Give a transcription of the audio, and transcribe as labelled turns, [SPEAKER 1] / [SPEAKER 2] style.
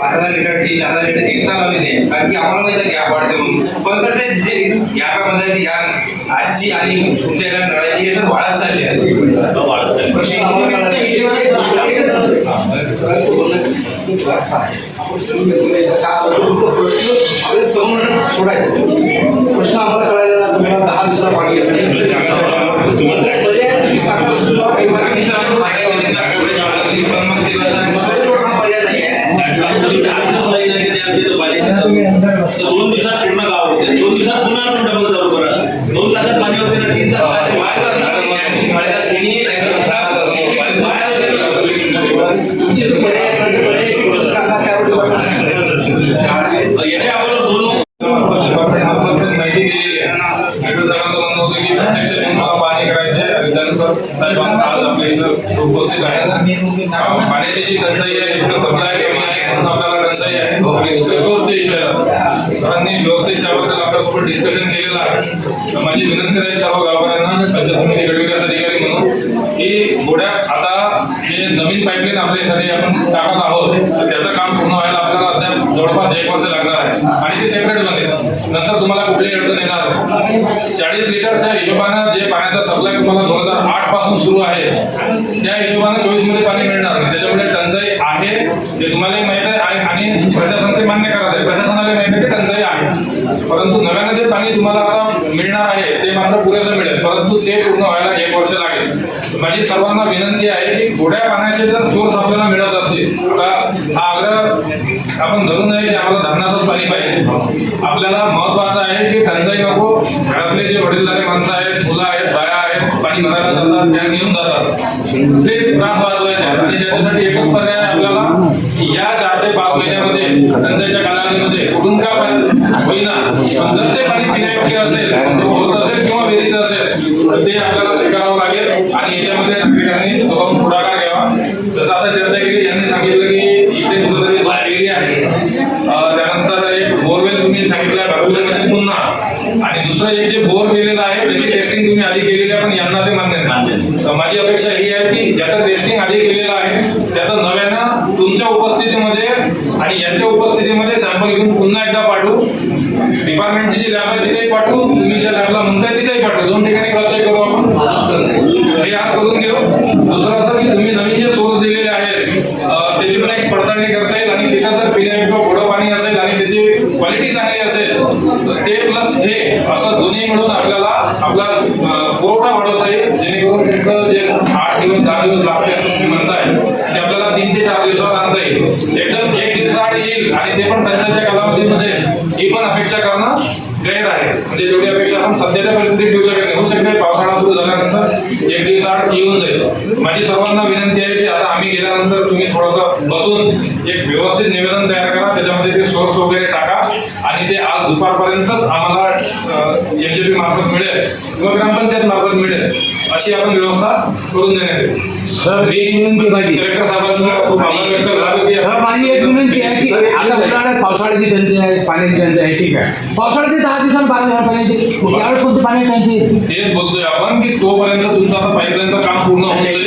[SPEAKER 1] हजार लिटरची चार लिटर एक्स्ट्रा लावलेली आहे कारण की आम्हाला माहिती आहे गॅप वाढते म्हणून पण सर ते जे गॅपामध्ये या आजची आणि तुमच्या या नळाची हे सर वाढत चालली आहे.
[SPEAKER 2] सोडायचं प्रश्न आम्हाला कळायला तुम्हाला दहा दिवसाला पाणी तुमचे जो पर्याय आहे, पर्याय सांगा त्यावर डिपार्टमेंट सांगा.
[SPEAKER 3] याच्या अगोदर दोन
[SPEAKER 4] माहिती दिलेली आहे साहेबांचं म्हणणं होतं की प्रत्यक्ष आणि त्यानुसार साहेबांना आज आपल्या इथं उपस्थित आहेत पाण्याची जी टंचाई आहे इथं सप्लाय कमी आहे म्हणून आपल्याला टंचाई आहे सोर्सचे इश्यू आहे सरांनी व्यवस्थित त्याबद्दल आपल्यासोबत डिस्कशन केलेलं आहे तर माझी विनंती आहे सर्व गावकऱ्यांना पंचायत समिती गटविकास अधिकारी म्हणून की गोड्या आता नवीन पाईपलाईन आपल्या आपण टाकत आहोत. त्याचं काम पूर्ण व्हायला आपल्याला अद्याप जवळपास एक वर्ष लागणार आहे. आणि ते सेपरेट बनेल नंतर तुम्हाला कुठलीही अडचण येणार चाळीस लिटरच्या हिशोबानं जे पाण्याचा सप्लाय तुम्हाला दोन हजार आठपासून सुरू आहे त्या हिशोबानं चोवीसमध्ये पाणी मिळणार त्याच्यामुळे टंचाई आहे ते तुम्हालाही माहीत आहे आणि- आणि प्रशासन ते मान्य करत आहे प्रशासनाला माहीत आहे की टंचाई आहे परंतु नव्यानं जे पाणी तुम्हाला आता मिळणार आहे ते मात्र पुरेसं मिळेल परंतु ते पूर्ण व्हायला एक वर्ष लागेल माझी सर्वांना विनंती आहे की गोड्या पाण्याचे जर सोर्स आपल्याला मिळत असतील तर हा आग्रह आपण धरून आहे की आम्हाला धरणाचंच पाणी पाहिजे. आपल्याला महत्वाचं आहे की टंचाई नको घरातले जे वडीलधारे माणसं आहेत मुलं आहेत बाया आहेत पाणी भरायला जातात त्या घेऊन जातात. ते त्रास वाचवायचे आणि ज्याच्यासाठी एकच पर्याय आहे आपल्याला की या चार ते पाच महिन्यामध्ये टंचाईच्या कालावधीमध्ये कुठून का पाणी होईना. पण जर ते पाणी पिण्यायोग्य असेल होत असेल किंवा विहिरीचं असेल तर ते आपल्याला स्वीकारावं लागेल. आणि याच्यामध्ये नागरिकांनी स्वतःहून पुढाकार घ्यावा. जसं आता चर्चा केली यांनी सांगितलं की इथे कुठेतरी एरिया आहे. त्यानंतर एक बोरवेल तुम्ही सांगितलं बागुल्यामध्ये पुन्हा. आणि दुसरं एक जे बोर केलेलं आहे त्याची टेस्टिंग तुम्ही आधी केलेली आहे पण यांना ते मान्य नाही. तर माझी अपेक्षा ही आहे की ज्याचं टेस्टिंग आधी केलेलं आहे त्याचं नव्यानं तुमच्या उपस्थितीमध्ये आणि यांच्या उपस्थितीमध्ये सॅम्पल घेऊन पुन्हा एकदा पाठवू. डिपार्टमेंटची जी लॅब आहे तिथेही पाठवू. तुम्ही ज्या लॅबला म्हणताय तिथेही पाठवू. दोन ठिकाणी क्रॉस चेक करू आपण हे आज करून घेऊ दुसरं असं की तुम्ही नवीन जे सोर्स दिलेले आहेत त्याची पण एक पडताळणी करता येईल आणि तिथं जर पिण्यायोग्य गोडं पाणी असेल आणि त्याची क्वालिटी चांगली असेल तर ते प्लस हे असं दोन्ही मिळून आपल्याला आपला पुरवठा वाढवता येईल. जेणेकरून तुमचं जे आठ दिवस दहा दिवस लागते असं तुम्ही म्हणताय ते आपल्याला तीन ते चार दिवसात आणता येईल. एकदम एक दिवसाआड येईल आणि ते पण त्यांच्या कालावधीमध्ये ही पण अपेक्षा करणं गैर आहे. म्हणजे जेवढी अपेक्षा आपण सध्याच्या परिस्थितीत ठेवू शकत नाही. होऊ शकते पावसाळा सुरू झाल्यानंतर एक दिवसाआड येऊन जाईल. माझी सर्वांना विनंती आहे की आता आम्ही गेल्यानंतर तुम्ही थोडंसं बसून एक व्यवस्थित निवेदन तयार करा त्याच्यामध्ये ते सोर्स वगैरे टाका आणि ते आज दुपारपर्यंतच आम्हाला एमजेपी मार्फत मिळेल किंवा ग्रामपंचायत मार्फत मिळेल अशी आपण व्यवस्था करून देण्यात येईल. कलेक्टर साहेबांचं खूप आभार व्यक्त झालो
[SPEAKER 5] पावसाळ्याची टंचाई आहे पाण्याची टंचाई आहे ठीक आहे. पावसाळ्याची दहा बारा दिवसांनी पाण्याची यावेळेस कोणती टंचाई आहे?
[SPEAKER 4] तेच बोलतोय आपण की तोपर्यंत तुमचं पाईपलाईनचं काम पूर्ण होऊन जाईल